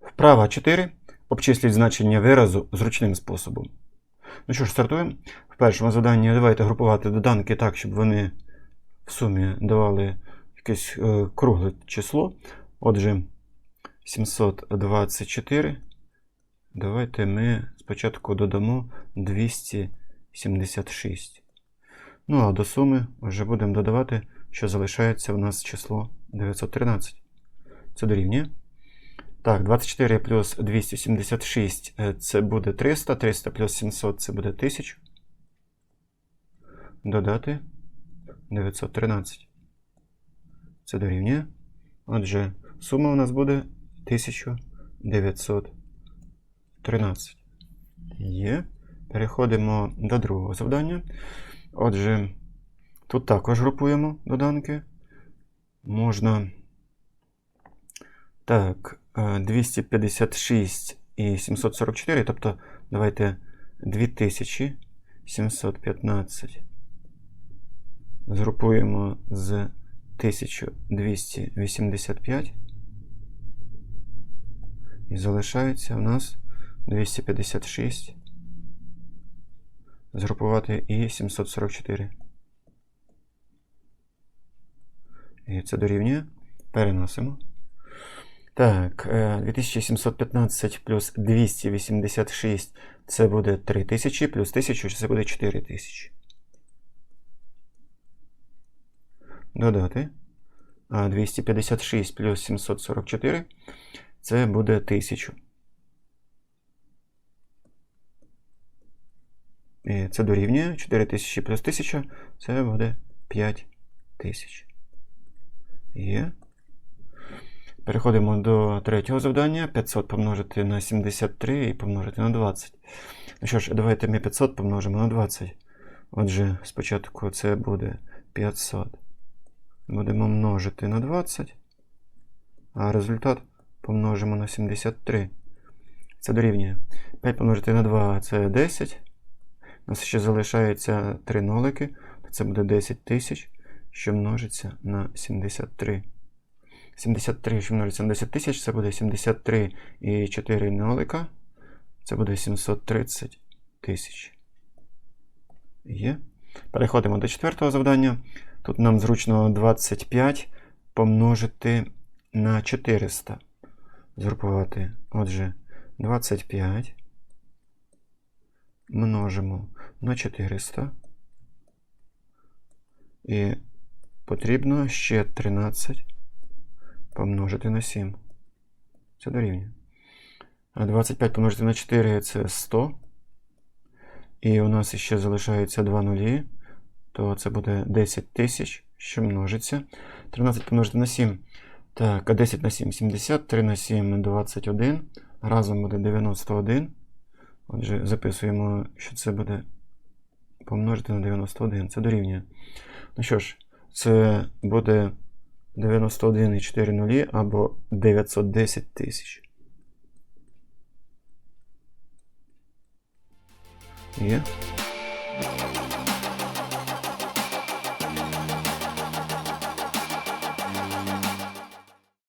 Вправа 4. Обчисліть значення виразу зручним способом. Ну що ж, стартуємо. В першому заданні давайте групувати доданки так, щоб вони в сумі давали якесь е, кругле число. Отже, 724. Давайте ми спочатку додамо 276. Ну а до суми вже будемо додавати, що залишається у нас число 913. Це дорівнює. Так, 24 плюс 276 е, це буде 300, 300 плюс 700 це буде 1000. Додати 913. Це дорівнює. Отже, сума у нас буде 1913. Є. Переходимо до другого завдання. Отже, тут також групуємо доданки. Можна. Так, 256 і 744, тобто давайте 2715 згрупуємо з 1285. І залишається у нас 256. Згрупувати і 744. І це дорівнює. Переносимо. Так, е, 2715 плюс 286 це буде 3000, плюс 1000 це буде 4000. Додати. А 256 плюс 744 це буде 1000. І це дорівнює 4000 плюс 1000 це буде 5000. Є. Переходимо до третього завдання. 500 помножити на 73 і помножити на 20. Ну що ж, давайте ми 500 помножимо на 20. Отже, спочатку це буде 500. Будемо множити на 20. А результат помножимо на 73. Це дорівнює. 5 помножити на 2 це 10. У нас ще залишається 3 нолики. Це буде 10 тисяч, що множиться на 73. 73, що множиться на 10 тисяч, це буде 73 і 4 нолика. Це буде 730 тисяч. Є. Переходимо до четвертого завдання. Тут нам зручно 25 помножити на 400. Згрупувати. Отже, 25 множимо на 400. І потрібно ще 13 помножити на 7. Це дорівнює. А 25 помножити на 4 це 100. І у нас ще залишається 2 нулі. То це буде 10 тисяч, що множиться. 13 помножити на 7. Так, а 10 на 7 70, 3 на 7 21. Разом буде 91. Отже, записуємо, що це буде помножити на 91. Це дорівнює. Ну що ж, це буде 91,4 нулі або 910 тисяч. Є?